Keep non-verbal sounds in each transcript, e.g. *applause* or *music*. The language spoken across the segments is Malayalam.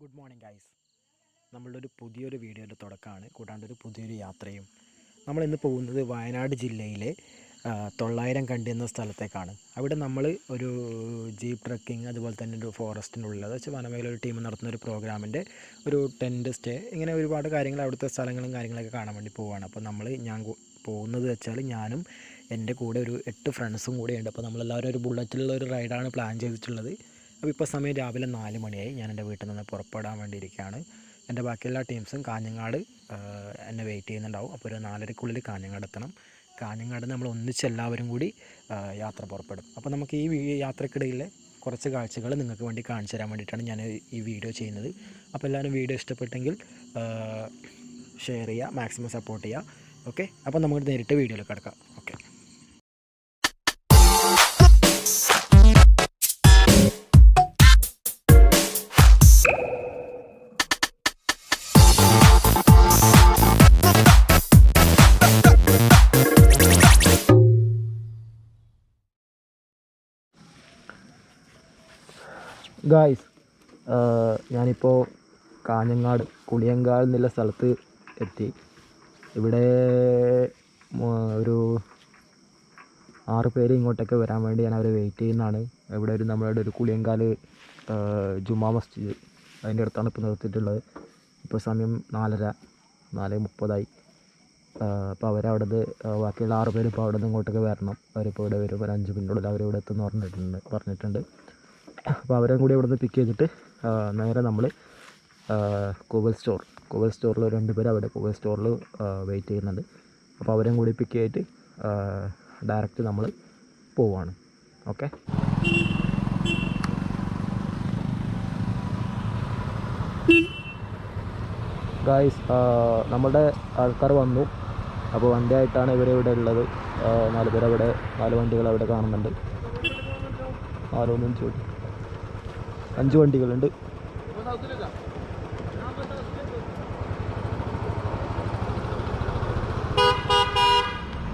ഗുഡ് മോർണിംഗ് ഗൈസ് നമ്മളുടെ ഒരു പുതിയൊരു വീഡിയോയുടെ തുടക്കമാണ്. കൂടാണ്ട് ഒരു പുതിയൊരു യാത്രയും. നമ്മൾ ഇന്ന് പോകുന്നത് വയനാട് ജില്ലയിലെ തൊള്ളായിരം കണ്ടി എന്ന സ്ഥലത്തേക്കാണ്. അവിടെ നമ്മൾ ഒരു ജീപ്പ് ട്രക്കിംഗ് അതുപോലെ തന്നെ ഒരു ഫോറസ്റ്റിനുള്ളിൽ അത് വെച്ച് വനമേഖല ഒരു ടീം നടത്തുന്ന ഒരു പ്രോഗ്രാമിന്റെ ഒരു ടെന്റ് സ്റ്റേ ഇങ്ങനെ ഒരുപാട് കാര്യങ്ങൾ അവിടുത്തെ സ്ഥലങ്ങളും കാര്യങ്ങളൊക്കെ കാണാൻ വേണ്ടി പോവുകയാണ് അപ്പോൾ നമ്മൾ ഞാൻ പോകുന്നത് വെച്ചാൽ ഞാനും എന്റെ കൂടെ ഒരു എട്ട് ഫ്രണ്ട്സും കൂടെ ഉണ്ട്. അപ്പോൾ നമ്മളെല്ലാവരും ഒരു ബുള്ളറ്റിലുള്ള ഒരു റൈഡാണ് പ്ലാൻ ചെയ്തിട്ടുള്ളത്. അപ്പോൾ ഇപ്പോൾ സമയം രാവിലെ നാല് മണിയായി. ഞാൻ എന്റെ വീട്ടിൽ നിന്ന് പുറപ്പെടാൻ വേണ്ടിയിരിക്കുകയാണ്. എന്റെ ബാക്കിയെല്ലാ ടീംസും കാഞ്ഞങ്ങാട് എന്നെ വെയിറ്റ് ചെയ്യുന്നുണ്ടാവും. അപ്പോൾ ഒരു നാലരക്കുള്ളിൽ കാഞ്ഞങ്ങാട് എത്തണം. കാഞ്ഞങ്ങാട് നമ്മൾ ഒന്നിച്ച് എല്ലാവരും കൂടി യാത്ര പുറപ്പെടും. അപ്പോൾ നമുക്ക് ഈ യാത്രക്കിടയിൽ കുറച്ച് കാഴ്ചകൾ നിങ്ങൾക്ക് വേണ്ടി കാണിച്ചു തരാൻ വേണ്ടിയിട്ടാണ് ഞാൻ ഈ വീഡിയോ ചെയ്യുന്നത്. അപ്പോൾ എല്ലാവരും വീഡിയോ ഇഷ്ടപ്പെട്ടെങ്കിൽ ഷെയർ ചെയ്യുക മാക്സിമം സപ്പോർട്ട് ചെയ്യുക. ഓക്കെ അപ്പോൾ നമുക്ക് നേരിട്ട് വീഡിയോയിലേക്ക് കിടക്കാം. ഗായ്സ് ഞാനിപ്പോൾ കാഞ്ഞങ്ങാട് കുളിയങ്കാട് എന്നുള്ള സ്ഥലത്ത് എത്തി. ഇവിടെ ഒരു ആറ് പേര് ഇങ്ങോട്ടൊക്കെ വരാൻ വേണ്ടി ഞാൻ അവരെ വെയിറ്റ് ചെയ്യുന്നതാണ്. ഇവിടെ ഒരു നമ്മളുടെ ഒരു കുളിയങ്കാൽ ജുമാ മസ്ജിദ് അതിന്റെ അടുത്താണ് ഇപ്പോൾ നിർത്തിയിട്ടുള്ളത്. ഇപ്പോൾ സമയം നാലര നാല് മുപ്പതായി. അപ്പോൾ അവരവിടെ നിന്ന് ബാക്കിയുള്ള ആറ് പേര് ഇപ്പോൾ അവിടെ നിന്ന് ഇങ്ങോട്ടൊക്കെ വരണം. അവരിപ്പോൾ ഇവിടെ വരും. ഒരു അഞ്ച് മിനിറ്റിനുള്ളിൽ അവരിവിടെ എത്തുമെന്ന് പറഞ്ഞിട്ടുണ്ട് പറഞ്ഞിട്ടുണ്ട്. അപ്പോൾ അവരെയും കൂടി അവിടെ നിന്ന് പിക്ക് ചെയ്തിട്ട് നേരെ നമ്മൾ കോവൽ സ്റ്റോർ കോവൽ സ്റ്റോറിൽ രണ്ട് പേര് അവിടെ കോവൽ സ്റ്റോറിൽ വെയിറ്റ് ചെയ്യുന്നുണ്ട്. അപ്പോൾ അവരെയും കൂടി പിക്ക് ചെയ്തിട്ട് ഡയറക്റ്റ് നമ്മൾ പോവാണ്. ഓക്കെ ഗായ്സ് നമ്മളുടെ ആൾക്കാർ വന്നു. അപ്പോൾ വണ്ടിയായിട്ടാണ് ഇവർ ഇവിടെ ഉള്ളത്. നാല് പേരവിടെ നാല് വണ്ടികൾ അവിടെ കാണുന്നുണ്ട്. ആരോന്നും ചോദിച്ചു അഞ്ച് വണ്ടികളുണ്ട്.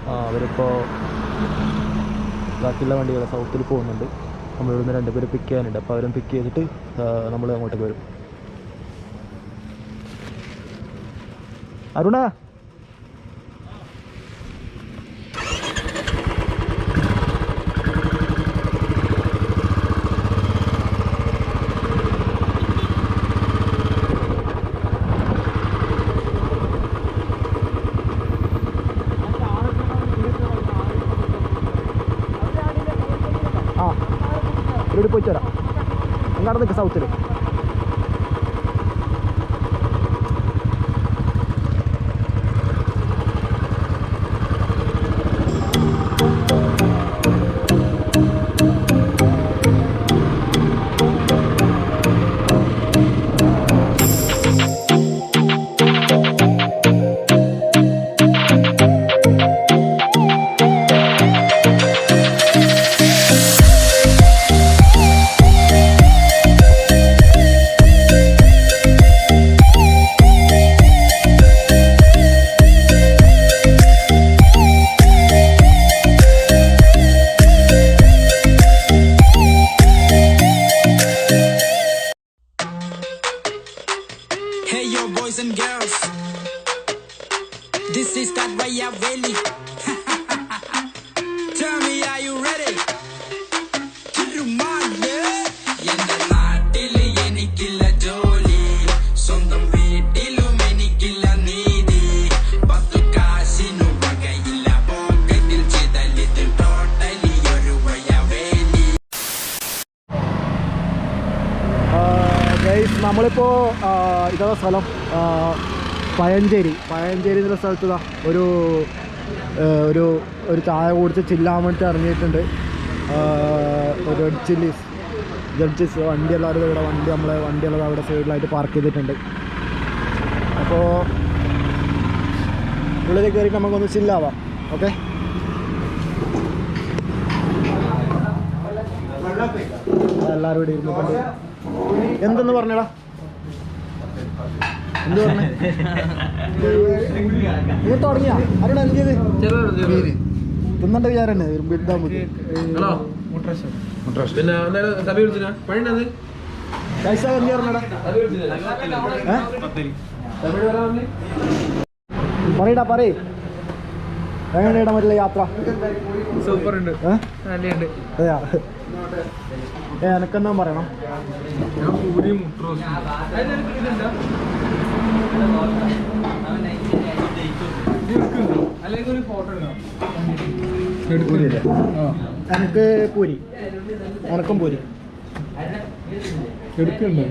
ആ അവരിപ്പോൾ ബാക്കിയുള്ള വണ്ടികൾ സൗത്തിൽ പോകുന്നുണ്ട്. നമ്മൾ ഇവിടുന്ന് രണ്ടുപേരും പിക്ക് ചെയ്യാനുണ്ട്. അപ്പോൾ അവരും പിക്ക് ചെയ്തിട്ട് നമ്മൾ അങ്ങോട്ടേക്ക് വരും. അരുണ ആ ഇവിടെ പോയിട്ട് വരാം അങ്ങോട്ട് നിൽക്കുക This is that Valley. *laughs* Tell me, are you ready? എന്റെ നാട്ടിൽ എനിക്കില്ല ജോലി സ്വന്തം വീട്ടിലും എനിക്കില്ല നീതി പത്തു കാശിനു വകയില്ല പോക്കറ്റിൽ ചിതലിത് ടോട്ടലി ഒരു വയവേലി ഗൈസ് നമ്മളിപ്പോൾ ഇതാ സ്ഥലം പഴഞ്ചേരി. പയഞ്ചേരി എന്നുള്ള സ്ഥലത്ത് ഒരു ഒരു ഒരു ചായ കുടിച്ച് ചില്ലാൻ വേണ്ടിയിട്ട് ഇറങ്ങിയിട്ടുണ്ട്. റെഡ് ചില്ലീസ് ജഡ്ജസ് വണ്ടി എല്ലാവരും ഇവിടെ വണ്ടി നമ്മളെ വണ്ടിയുള്ളത് അവിടെ സൈഡിലായിട്ട് പാർക്ക് ചെയ്തിട്ടുണ്ട്. അപ്പോൾ ഉള്ളിൽ കയറി നമുക്കൊന്ന് ചില്ലാവാം ഓക്കെ എല്ലാവരും ഇവിടെ ഇരുന്നിട്ടുണ്ട് എന്തെന്ന് പറഞ്ഞടാ? തുടങ്ങിയാ ചെയ്ത് തിന്നണ്ട വിചാരം ബിരുദാൻ മതി പിന്നെ സഭ പണിയുണ്ടത് പറയടാ പറയേ. എങ്ങനെയാടാ മറ്റുള്ള യാത്ര? സൂപ്പർ ഉണ്ട് അതെയാ? എനക്കെന്നാ പറയണം? എനിക്ക് പൂരി. ഉണക്കം പൂരി. എടുക്കണ്ടേ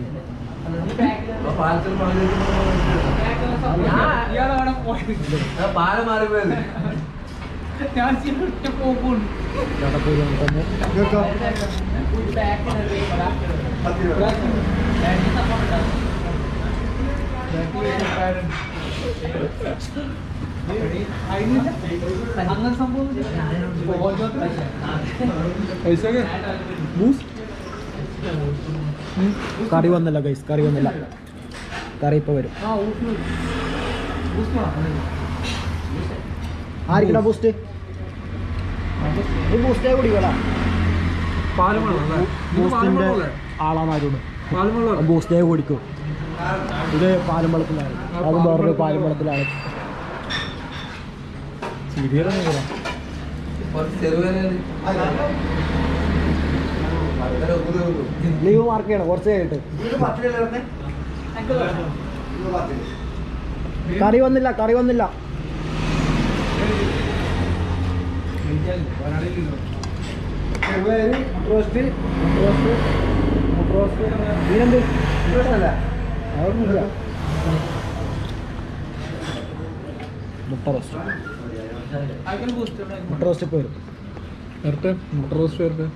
ഞാൻ ഉണക്കം കേൾക്കാം അങ്ങനെ സംഭവം കറി വന്നില്ല ഗൈസ് കറി വന്നില്ല. കറി ഇപ്പൊ വരും. ആരിക്കടാ ബൂസ്റ്റ് ബൂസ്റ്റ് ഈ ബൂസ്റ്റേ കുടിക്കടാ ബൂസ്റ്റിന്റെ ആളാണ് ആരോട്? ബൂസ്റ്റേ കുടിക്കും. ഇത് പാലും വെള്ളത്തിലാണ് അത് വേറൊരു പാലും വെള്ളത്തിലാണ് ശരിയാണ് ലീവ് മാർക്ക് ചെയ്യണം കുറച്ച് കഴിഞ്ഞിട്ട്. കറി വന്നില്ല കറി വന്നില്ല. റോസ്റ്റ് റോസ്റ്റ് റോസ്റ്റ് ഇതിനെന്ത് അതൊന്നുമില്ല മുട്ട റോസ്റ്റ് മുട്ട റോസ്റ്റ് ഇപ്പോൾ വരും. വരട്ടെ മുട്ട റോസ്റ്റ് വരട്ടെ.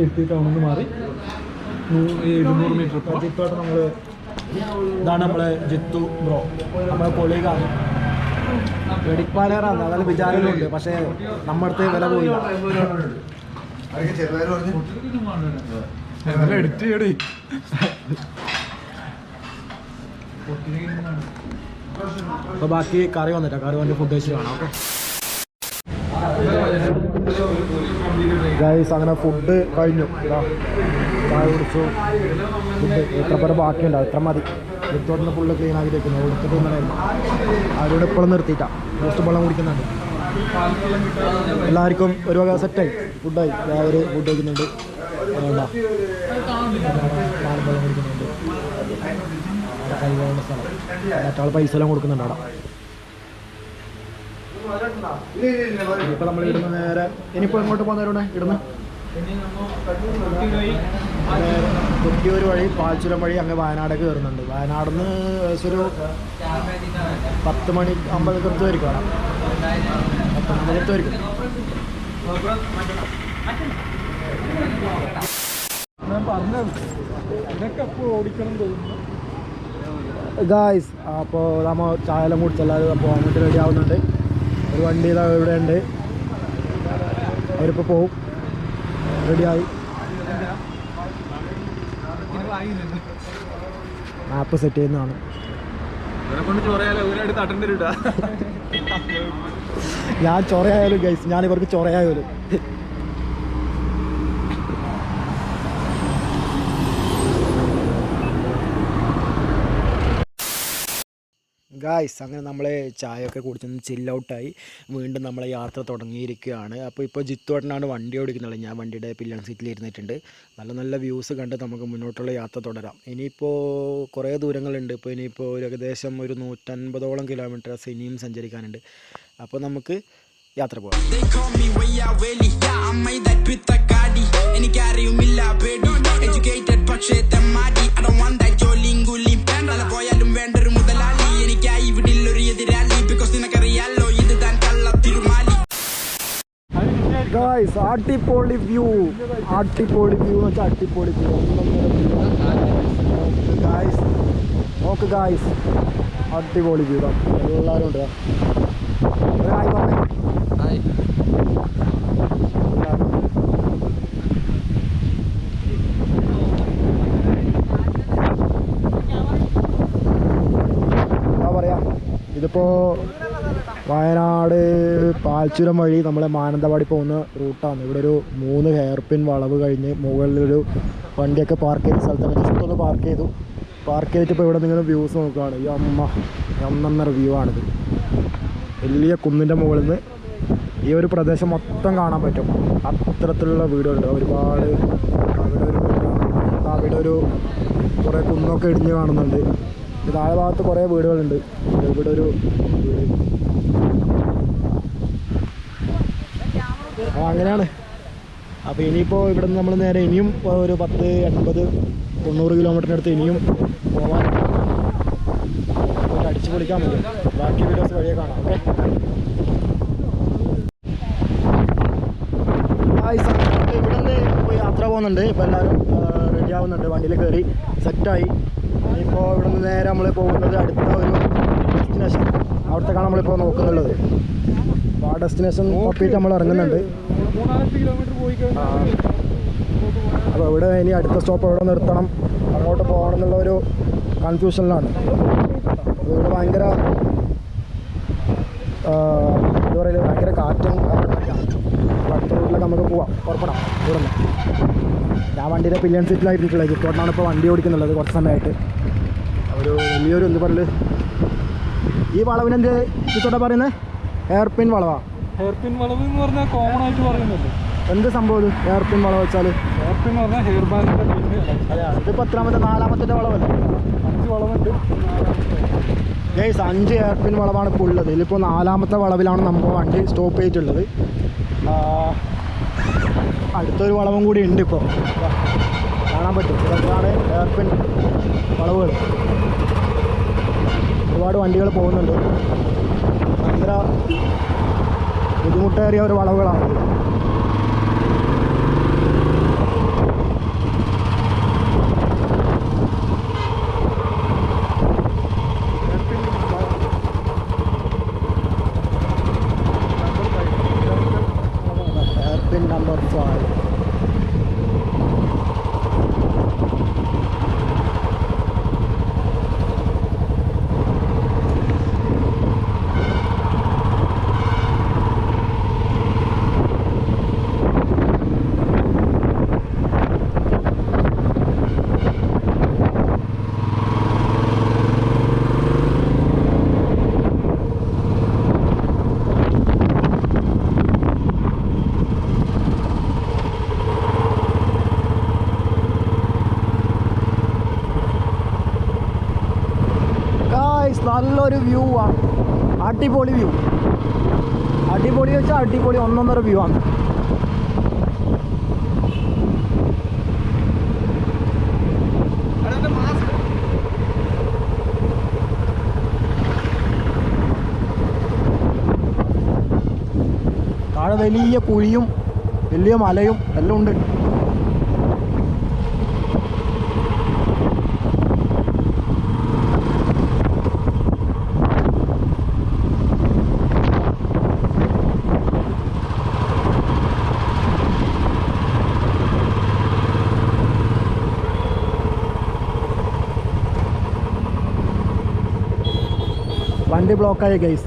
എത്തി ടൗണിൽ മാറി. നൂ- എഴുന്നൂറ് മീറ്റർ. ജിത്തോട്ട് നമ്മൾ ഇതാണ് നമ്മളെ ജിത്തു ബ്രോ. നമ്മളെ കൊളീഗാണ്. വെടിപ്പാലേറാണ്. അതായത് വിചാരങ്ങളുണ്ട്. പക്ഷേ നമ്മുടെ അടുത്ത് വില പോയില്ല. എല്ലാം എഡിറ്റ് ചെയ്യടേ അപ്പോൾ ബാക്കി കറി വന്നിട്ടാ. കറി വന്നിട്ട് ഫുഡ് കഴിച്ച് കാണാം ഓക്കെ ഗൈസ് അങ്ങനെ ഫുഡ് കഴിഞ്ഞു. ചായ കുടിച്ചു. ഫുഡ് എത്ര പേര് ബാക്കിയുണ്ടാവും എത്ര മതി? എടുത്തോട്ടിന് ഫുള്ള് ക്ലീൻ ആക്കി വെക്കുന്നു. എടുത്തിട്ട് ഇന്നലെ അവരോട് ഇപ്പോഴും നിർത്തിയിട്ടാ. ജസ്റ്റ് വെള്ളം കുടിക്കുന്നുണ്ട്. എല്ലാവർക്കും ഒരു വക സെറ്റായി ഫുഡായി രാവിലെ ഫുഡ് കഴിക്കുന്നുണ്ട്. സ്ഥലം മറ്റാൾ പൈസ എല്ലാം കൊടുക്കുന്നുണ്ട് അവിടെ. ഇനിയിപ്പോൾ നമ്മൾ ഇടുന്ന നേരെ ഇനിയിപ്പോൾ എങ്ങോട്ട് പോകുന്നവരോടെ ഇടുന്ന കൊട്ടിയൂർ വഴി പാൽച്ചുരം വഴി അങ്ങ് വയനാടേക്ക് കയറുന്നുണ്ട്. വയനാട് നിന്ന് ഒരു പത്ത് മണി അമ്പത് കൃത്യമായിരിക്കും അവിടെ. പത്ത് അമ്പത് കൃത്യമായിരിക്കും. ഗായ്സ് അപ്പോൾ നമ്മൾ ചായയെല്ലാം കൂടി എല്ലാവരും പോകാൻ വേണ്ടി റെഡി ആവുന്നുണ്ട്. ഒരു വണ്ടി ഇതാ ഇവിടെ ഉണ്ട്. അവരിപ്പോൾ പോവും. റെഡിയായി മാപ്പ് സെറ്റ് ചെയ്യുന്നതാണ്. ഞാൻ ചൊറയായാലും ഗൈസ് ഞാൻ ഇവർക്ക് ചൊറയായാലും. ഗായ്സ് അങ്ങനെ നമ്മൾ ചായയൊക്കെ കുടിച്ചൊന്ന് ചില്ലൗട്ടായി വീണ്ടും നമ്മളെ യാത്ര തുടങ്ങിയിരിക്കുകയാണ്. അപ്പോൾ ഇപ്പോൾ ജിത്തുവട്ടനാണ് വണ്ടി ഓടിക്കുന്നുള്ളത് ഞാൻ വണ്ടിയുടെ പില്ലൺ സീറ്റിൽ ഇരുന്നിട്ടുണ്ട്. നല്ല നല്ല വ്യൂസ് കണ്ട് നമുക്ക് മുന്നോട്ടുള്ള യാത്ര തുടരാം. ഇനിയിപ്പോൾ കുറേ ദൂരങ്ങളുണ്ട്. ഇപ്പോൾ ഇനിയിപ്പോൾ ഒരു ഏകദേശം ഒരു നൂറ്റൻപതോളം കിലോമീറ്റേഴ്സ് ഇനിയും സഞ്ചരിക്കാനുണ്ട്. അപ്പോൾ നമുക്ക് യാത്ര പോകാം എനിക്കറിയുമില്ല പേടി. Educated പക്ഷേ തെമ്മാടി. പോയാലും വേണ്ടൊരു ഗായ്സ് അടിപൊളി വ്യൂ അടിപൊളി വ്യൂ എന്ന് വെച്ചാൽ അടിപൊളി വ്യൂ ഗായ്സ് നോക്ക് ഗായ്സ് അടിപൊളി വ്യൂ എല്ലാവരും ഉണ്ട്? ഹായ് പറഞ്ഞേ ഇതിപ്പോ വയനാട് പാൽച്ചുരം വഴി നമ്മളെ മാനന്തവാടി പോകുന്ന റൂട്ടാണ് ഇവിടെ ഒരു മൂന്ന് ഹെയർ പിൻ വളവ് കഴിഞ്ഞ് മുകളിലൊരു വണ്ടിയൊക്കെ പാർക്ക് ചെയ്ത സ്ഥലത്താണ് ജസ്റ്റ് ഒന്ന് പാർക്ക് ചെയ്തു പാർക്ക് ചെയ്തിട്ട് ഇപ്പോൾ ഇവിടെ നിങ്ങൾ വ്യൂസ് നോക്കുകയാണ് ഈ അമ്മ ഒന്നൊന്നര വ്യൂ ആണിത് വലിയ കുന്നിന്റെ മുകളിൽ നിന്ന് ഈ ഒരു പ്രദേശം മൊത്തം കാണാൻ പറ്റും അത്തരത്തിലുള്ള വീടുകളുണ്ട് ഒരുപാട് അവിടെ ഒരു അവിടെ ഒരു കുറേ കുന്നൊക്കെ ഇടിഞ്ഞ് കാണുന്നുണ്ട് താഴെ ഭാഗത്ത് കുറേ വീടുകളുണ്ട്. ഇവിടെ ഒരു വീട് അങ്ങനെയാണ്. അപ്പോൾ ഇനിയിപ്പോൾ ഇവിടെ നമ്മൾ നേരെ ഇനിയും ഒരു പത്ത് എൺപത് തൊണ്ണൂറ് കിലോമീറ്ററിനടുത്ത് ഇനിയും പോകാൻ അടിച്ചു പൊളിക്കാൻ പറ്റും. ബാക്കി വീഡിയോസ് വഴിയെ കാണാം. ഓക്കെ? ഇവിടെ നിന്ന് യാത്ര പോകുന്നുണ്ട്. ഇപ്പോൾ എല്ലാവരും റെഡി ആവുന്നുണ്ട്. വണ്ടിയിൽ കയറി സെറ്റായി ഇനിയിപ്പോൾ ഇവിടെ നിന്ന് നേരെ നമ്മൾ പോകുന്നത് അടുത്ത ഒരു ഡെസ്റ്റിനേഷൻ അവിടത്തേക്കാണ് നമ്മളിപ്പോൾ നോക്കുന്നുള്ളത്. അപ്പോൾ ആ ഡെസ്റ്റിനേഷൻ തപ്പിയിട്ട് നമ്മൾ ഇറങ്ങുന്നുണ്ട്. അപ്പോൾ ഇവിടെ ഇനി അടുത്ത സ്റ്റോപ്പ് എവിടെ നിർത്തണം. അങ്ങോട്ട് പോകണം എന്നുള്ള ഒരു കൺഫ്യൂഷനിലാണ് ഇവിടെ ഭയങ്കര എന്താ പറയുക ഭയങ്കര കാറ്റും അടുത്ത റൂട്ടിലൊക്കെ നമുക്ക് പോവാം. പുറപ്പെടാം. ഇവിടെ നിന്ന് ഞാൻ വണ്ടിയുടെ പില്ലിയൻ സീറ്റിലായിരുന്നിട്ടുള്ളത് ഇപ്പോഴാണ് ഇപ്പോൾ വണ്ടി ഓടിക്കുന്നുള്ളത് കുറച്ച് സമയമായിട്ട്. ഒരു വലിയൊരു എന്ത് പറയൽ? ഈ വളവിനെന്ത് ഇത്തോടെ പറയുന്നത് ഹെയർപിൻ പിൻ വളവാ. ഹെയർപിൻ വളവ് എന്ന് പറഞ്ഞാൽ കോമൺ ആയിട്ട് പറയുന്നുണ്ട് എന്ത് സംഭവം ഇത്? എയർ പിൻ വളവ് വെച്ചാൽ ഹെയർപിൻ എന്ന് പറഞ്ഞാൽ ഹെയർ അതെ ഇതിപ്പോൾ എത്രാമത്തെ നാലാമത്തെ വളവല്ലേ? അഞ്ച് വളവുണ്ട്. ഗൈസ് അഞ്ച് ഹെയർപിൻ വളവാണ് ഇപ്പോൾ ഉള്ളത്. ഇതിലിപ്പോൾ നാലാമത്തെ വളവിലാണ് നമ്മൾ വണ്ടി സ്റ്റോപ്പ് ചെയ്തിട്ടുള്ളത്. അടുത്തൊരു വളവും കൂടി ഉണ്ട് ഇപ്പോൾ കാണാൻ പറ്റും. ഇതൊക്കെയാണ് എയർ വളവുകൾ. ഒരുപാട് വണ്ടികൾ പോകുന്നുണ്ട്. ഭയങ്കര ബുദ്ധിമുട്ടേറിയ ഒരു വളവുകളാണ് hairpin number five guys നല്ലൊരു വ്യൂ ആണ് അടിപൊളി വ്യൂ അടിപൊളി വെച്ചാൽ അടിപൊളി ഒന്നൊന്നര വ്യൂ ആണ്. താഴെ വലിയ കുഴിയും വലിയ മലയും എല്ലാം ഉണ്ട്. വണ്ടി ബ്ലോക്കായി ഗൈസ്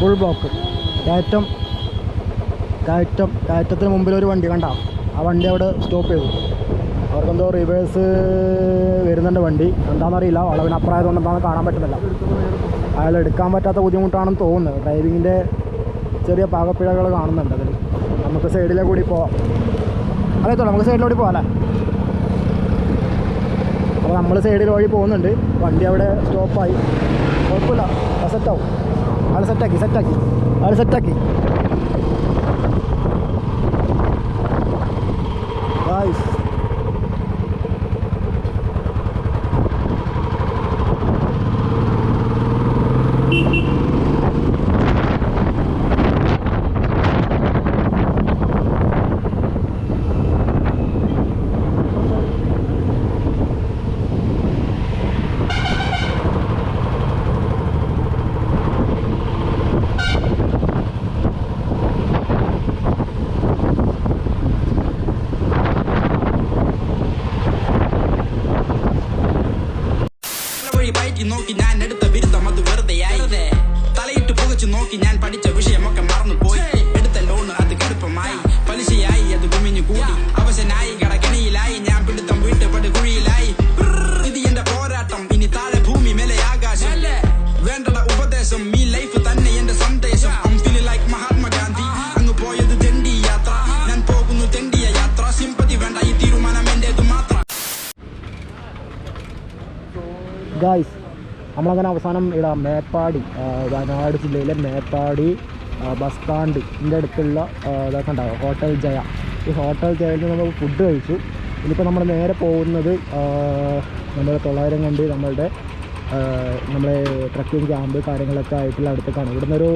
ഫുൾ ബ്ലോക്ക് കയറ്റം കയറ്റം കയറ്റത്തിന് മുമ്പിൽ ഒരു വണ്ടി കണ്ട. ആ വണ്ടി അവിടെ സ്റ്റോപ്പ് ചെയ്തു. അവർക്കെന്തോ റിവേഴ്സ് വരുന്നുണ്ട് വണ്ടി. എന്താണെന്നറിയില്ല വളവിനപ്പുറമായതുകൊണ്ട് എന്താണെന്ന് കാണാൻ പറ്റുന്നില്ല. അയാൾ എടുക്കാൻ പറ്റാത്ത ബുദ്ധിമുട്ടാണെന്ന് തോന്നുന്നത് ഡ്രൈവിങ്ങിന്റെ ചെറിയ പാകപ്പിഴകൾ കാണുന്നുണ്ട് അതിൽ. നമുക്ക് സൈഡിലെ കൂടി പോവാം. അറിയത്തോളൂ നമുക്ക് സൈഡിലൂടെ പോകാം അല്ലേ? അപ്പോൾ നമ്മൾ സൈഡിൽ വഴി പോകുന്നുണ്ട്. വണ്ടി അവിടെ സ്റ്റോപ്പായി കുഴപ്പമില്ല. Alas attack, alas attack, alas attack, alas attack. Guys നമ്മളങ്ങനെ അവസാനം ഇവിടെ മേപ്പാടി വയനാട് ജില്ലയിലെ മേപ്പാടി ബസ് സ്റ്റാൻഡിന്റെ അടുത്തുള്ള ഇതൊക്കെ ഉണ്ടാവും ഹോട്ടൽ ജയ. ഈ ഹോട്ടൽ ജയയിൽ നിന്ന് നമ്മൾ ഫുഡ് കഴിച്ചു. ഇനിയിപ്പോൾ നമ്മൾ നേരെ പോകുന്നത് നമ്മുടെ തൊള്ളായിരം കണ്ട് നമ്മളുടെ നമ്മളെ ട്രക്കിംഗ് ക്യാമ്പ് കാര്യങ്ങളൊക്കെ ആയിട്ടുള്ള അടുത്തേക്കാണ്. ഇവിടുന്ന് ഒരു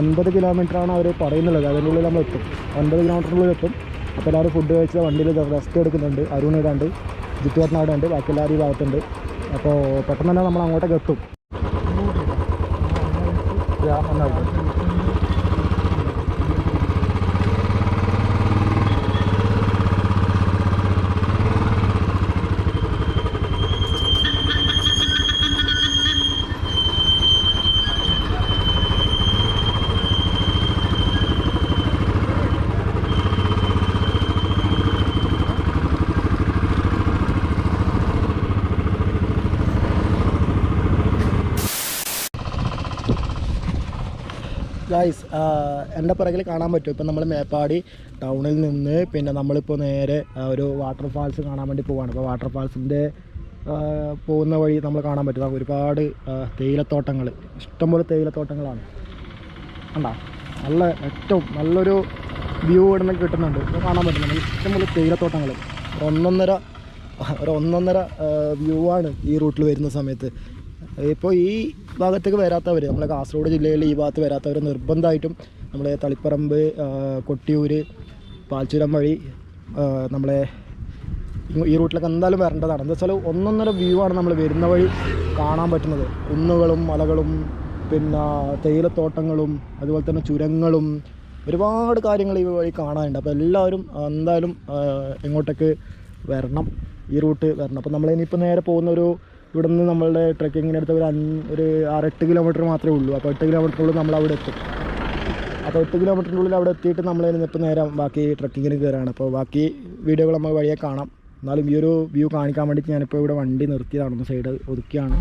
ഒൻപത് കിലോമീറ്ററാണ് അവർ പറയുന്നുള്ളത്. അതിനുള്ളിൽ നമ്മൾ എത്തും. ഒൻപത് കിലോമീറ്ററിനുള്ളിൽ എത്തും. അപ്പോൾ എല്ലാവരും ഫുഡ് കഴിച്ച വണ്ടിയിൽ റെസ്റ്റ് എടുക്കുന്നുണ്ട്. അരുൺ ഇടാണ്ട് ഉണ്ട് ബാക്കി എല്ലാവരും ഈ ഭാഗത്തുണ്ട്. അപ്പോൾ പെട്ടെന്ന് തന്നെ നമ്മൾ അങ്ങോട്ടേക്ക്. എത്തും നന്നായിട്ട്. ഗായ്സ് എന്റെ പിറകിൽ കാണാൻ പറ്റും. ഇപ്പം നമ്മൾ മേപ്പാടി ടൗണിൽ നിന്ന് പിന്നെ നമ്മളിപ്പോൾ നേരെ ഒരു വാട്ടർ ഫാൾസ് കാണാൻ വേണ്ടി പോവാണ്. അപ്പോൾ വാട്ടർ ഫാൾസിന്റെ പോകുന്ന വഴി നമ്മൾ കാണാൻ പറ്റും. ഒരുപാട് തേയിലത്തോട്ടങ്ങൾ. ഇഷ്ടംപോലെ തേയിലത്തോട്ടങ്ങളാണ്. കണ്ടോ? നല്ല ഏറ്റവും നല്ലൊരു വ്യൂ ഇവിടെ നിന്ന് കിട്ടുന്നുണ്ട് കാണാൻ പറ്റും. നമുക്ക് ഇഷ്ടംപോലെ തേയിലത്തോട്ടങ്ങൾ. ഒന്നൊന്നര ഒരു ഒന്നൊന്നര വ്യൂ ആണ് ഈ റൂട്ടിൽ വരുന്ന സമയത്ത്. ഇപ്പോൾ ഈ ഭാഗത്തേക്ക് വരാത്തവർ നമ്മളെ കാസർഗോഡ് ജില്ലയിൽ ഈ ഭാഗത്ത് വരാത്തവർ നിർബന്ധമായിട്ടും നമ്മളെ തളിപ്പറമ്പ് കൊട്ടിയൂർ പാൽച്ചുരം വഴി നമ്മളെ ഈ റൂട്ടിലൊക്കെ എന്തായാലും വരേണ്ടതാണ്. എന്താ വെച്ചാൽ ഒന്നൊന്നര വ്യൂ ആണ് നമ്മൾ വരുന്ന വഴി കാണാൻ പറ്റുന്നത്. കുന്നുകളും മലകളും പിന്നെ തേയിലത്തോട്ടങ്ങളും അതുപോലെ തന്നെ ചുരങ്ങളും ഒരുപാട് കാര്യങ്ങൾ ഈ വഴി കാണാനുണ്ട്. അപ്പോൾ എല്ലാവരും എന്തായാലും എങ്ങോട്ടേക്ക് വരണം ഈ റൂട്ട് വരണം. അപ്പോൾ നമ്മൾ ഇനിയിപ്പോൾ നേരെ പോകുന്ന ഒരു ഇവിടെ നിന്ന് നമ്മളുടെ ട്രക്കിങ്ങിനടുത്ത് ഒരു ഒരു ആറെട്ട് കിലോമീറ്റർ മാത്രമേ ഉള്ളൂ. അപ്പോൾ എട്ട് കിലോമീറ്ററിനുള്ളിൽ നമ്മൾ അവിടെ എത്തും. അപ്പോൾ എട്ട് കിലോമീറ്ററിന്റെ ഉള്ളിൽ അവിടെ എത്തിയിട്ട് നമ്മൾ ഇപ്പോൾ നേരം ബാക്കി ട്രക്കിങ്ങിന് കയറുകയാണ് അപ്പോൾ ബാക്കി വീഡിയോകൾ നമ്മൾ വഴിയെ കാണാം. എന്നാലും ഈ ഒരു വ്യൂ കാണിക്കാൻ വേണ്ടിയിട്ട് ഞാനിപ്പോൾ ഇവിടെ വണ്ടി നിർത്തിയതാണ്. സൈഡ് ഒതുക്കിയാണ്.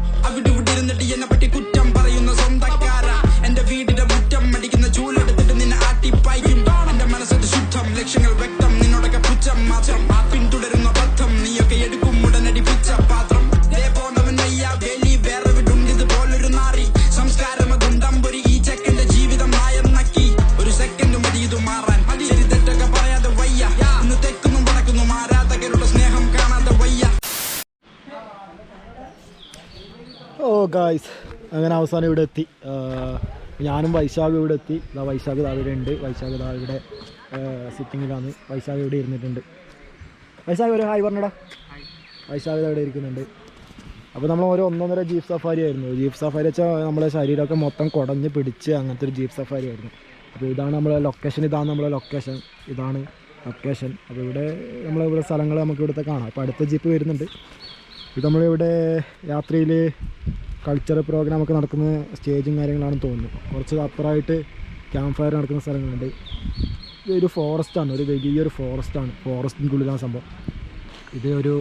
അങ്ങനെ അവസാനം ഇവിടെ എത്തി. ഞാനും വൈശാഖ് ഇവിടെ എത്തി. ഇതാ വൈശാഖ് ദാ ഇവിടെ ഉണ്ട്. വൈശാഖ് ദാ ഇവിടെ സിറ്റിങ്ങിലാണ് വൈശാഖ് ഇവിടെ ഇരുന്നിട്ടുണ്ട്. വൈശാഖ് ഒരു ഹായ് പറഞ്ഞടാ. വൈശാഖ് ഇവിടെ ഇരിക്കുന്നുണ്ട്. അപ്പോൾ നമ്മൾ ഓരോ ഒന്നൊന്നര ജീപ്പ് സഫാരി ആയിരുന്നു. ജീപ്പ് സഫാരി വെച്ചാൽ നമ്മളെ ശരീരമൊക്കെ മൊത്തം കുടഞ്ഞ് പിടിച്ച് അങ്ങനത്തെ ഒരു ജീപ്പ് സഫാരി ആയിരുന്നു. അപ്പോൾ ഇതാണ് നമ്മളെ ലൊക്കേഷൻ ഇതാണ് നമ്മളെ ലൊക്കേഷൻ ഇതാണ് ലൊക്കേഷൻ അപ്പോൾ ഇവിടെ നമ്മളിവിടെ സ്ഥലങ്ങൾ നമുക്ക് ഇവിടുത്തെ കാണാം. അപ്പോൾ അടുത്ത ജീപ്പ് വരുന്നുണ്ട്. ഇത് നമ്മളിവിടെ യാത്രയിൽ കൾച്ചർ പ്രോഗ്രാമൊക്കെ നടക്കുന്ന സ്റ്റേജും കാര്യങ്ങളാണെന്ന് തോന്നുന്നു. കുറച്ച് അപ്പുറമായിട്ട് ക്യാമ്പ് ഫയർ നടക്കുന്ന സ്ഥലങ്ങളുണ്ട്. ഇതൊരു ഫോറസ്റ്റാണ് ഒരു വലിയൊരു ഫോറസ്റ്റാണ് ഫോറസ്റ്റിന്റെ ഉള്ളിലാണ് സംഭവം. ഇത് ഒരു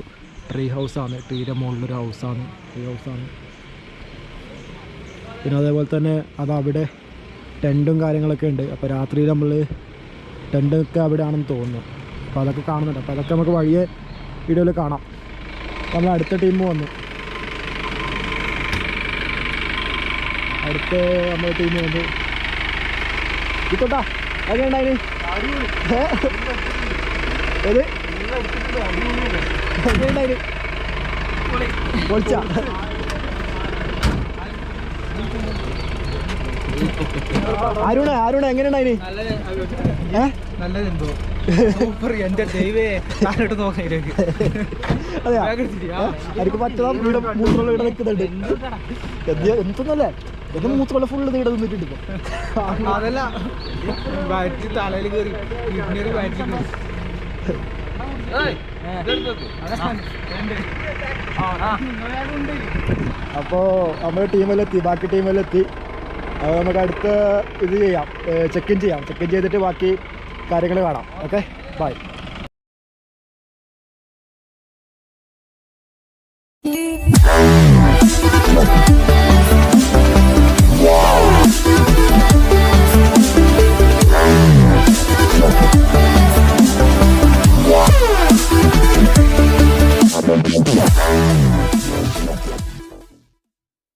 ട്രീ ഹൗസാണ് ട്രീയുടെ മുകളിലൊരു ഹൗസാണ് ട്രീ ഹൗസാണ് പിന്നെ അതേപോലെ തന്നെ അത് അവിടെ ടെന്റും കാര്യങ്ങളൊക്കെ ഉണ്ട്. അപ്പോൾ രാത്രിയിൽ നമ്മൾ ടെന്റൊക്കെ അവിടെ ആണെന്ന് തോന്നുന്നു. അപ്പോൾ അതൊക്കെ കാണുന്നുണ്ട്. അപ്പോൾ അതൊക്കെ നമുക്ക് വഴിയെ വീഡിയോയിൽ കാണാം. നമ്മൾ അടുത്ത ടീം വന്നു. അടുത്ത നമ്മുടെ ടീം വന്നു. ഇത്തോട്ടാ അതൊക്കെ ഉണ്ടായിന്? ഏത്? എങ്ങനെയുണ്ടായിന് പൊളിച്ച. അരുണ അരുണ എങ്ങനെയുണ്ടായിന് ഏ? നല്ലതെന്തോ എന്റെ ദൈവേ താനോട്ട് നോക്കിയിലേക്ക് അതെയാ? എനിക്ക് ഇവിടെ മൂന്നുള്ള ഇവിടെ നിൽക്കുന്നുണ്ട്. എന്ത്? എന്തൊന്നല്ലേ? എന്റെ മൂത്രമുള്ള ഫുള്ള് ഇവിടെ നിന്നിട്ടുണ്ട് ഇപ്പൊ. അതല്ല ബാറ്റ് തലയിൽ കയറി കിഡ്നിയൊരു ബാറ്റ് അപ്പോൾ നമ്മുടെ ടീമിലെത്തി ബാക്കി ടീമിലെത്തി. അത് നമുക്ക് അടുത്ത ഇത് ചെയ്യാം ചെക്ക് ഇൻ ചെയ്യാം. ചെക്ക് ഇൻ ചെയ്തിട്ട് ബാക്കി കാര്യങ്ങൾ കാണാം. Okay bye